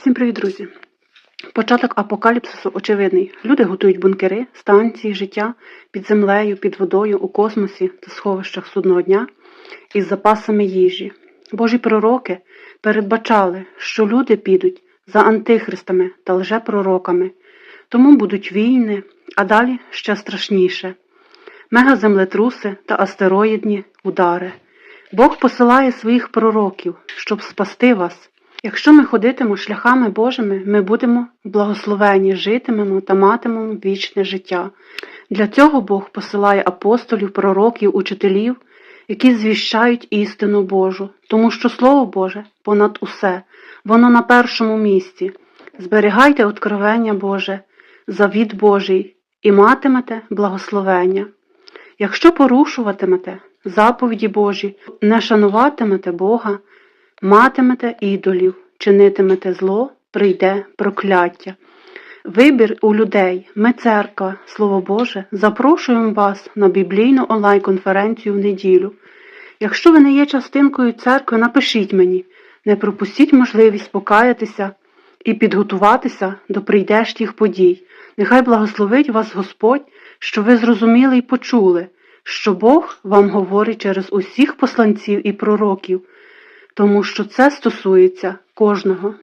Всім привіт, друзі! Початок апокаліпсису очевидний. Люди готують бункери, станції, життя під землею, під водою, у космосі та сховищах судного дня із запасами їжі. Божі пророки передбачали, що люди підуть за антихристами та лжепророками, тому будуть війни, а далі ще страшніше мегаземлетруси та астероїдні удари. Бог посилає своїх пророків, щоб спасти вас. Якщо ми ходитимо шляхами Божими, ми будемо благословені, житимемо та матимемо вічне життя. Для цього Бог посилає апостолів, пророків, учителів, які звіщають істину Божу, тому що Слово Боже понад усе, воно на першому місці. Зберігайте откровення Боже, завіт Божий і матимете благословення. Якщо порушуватимете заповіді Божі, не шануватимете Бога, матимете ідолів, чинитимете зло, прийде прокляття. Вибір у людей. Ми, церква, Слово Боже, запрошуємо вас на біблійну онлайн-конференцію в неділю. Якщо ви не є частинкою церкви, напишіть мені, не пропустіть можливість покаятися і підготуватися до прийдешніх подій. Нехай благословить вас Господь, що ви зрозуміли і почули, що Бог вам говорить через усіх посланців і пророків, тому що це стосується кожного.